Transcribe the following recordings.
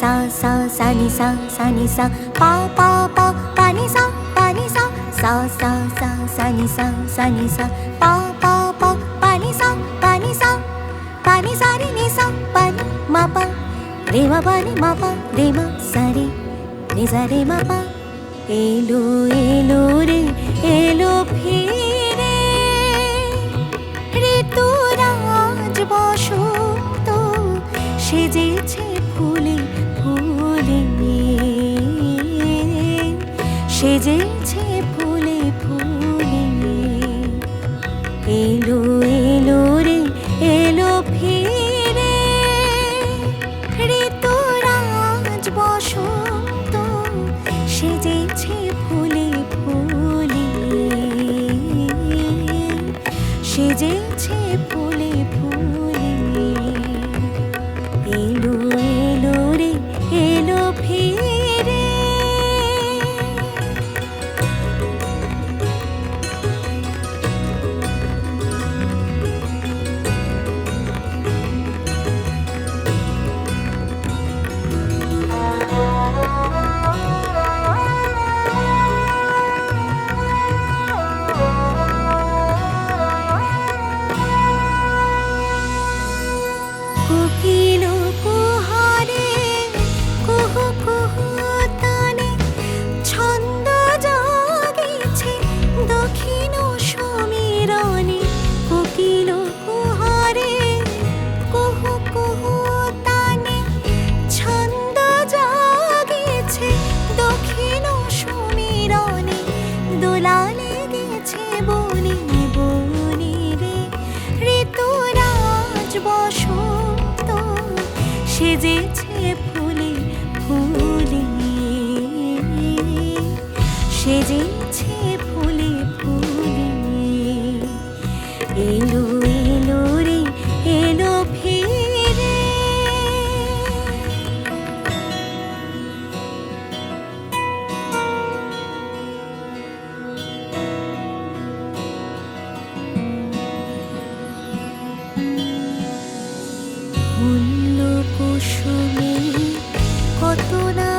సా సా సని సా సని సా పా పా పా పని సా పని సా సా సా సా సని సా సని సా పా పా పా పని సా పని సా పని సారి ని సా పని మా పా రే మా పా ని మా పా రే మా సరి ని సరి మా పా ఏలు ఏలు రే ఏలు সেজেছে ফুলে ফুলে এলো এলো রে, এলো ফিরে। ঋতুরাজ বসন্ত সেজেছে ফুলে ফুলে সেজেছে ফুলে ফুলে সেজেছে ফুলে ফুলে এলো এলো রে এলো ফিরে। কত না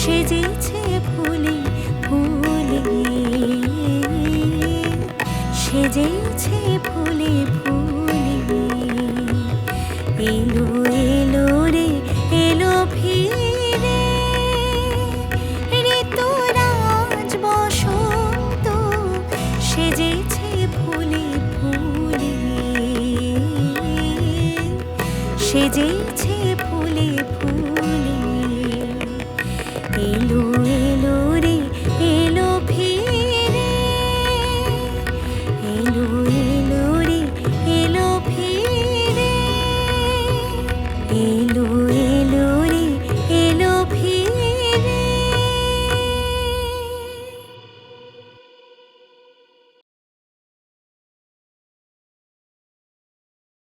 সেজেছে ফুলে ফুলে। সেজেছে ফুলে ফুলে। এলো এলো রে, এলো ফিরে। ঋতুরাজ বসন্ত, সেজেছে ফুলে ফুলে। সেজেছে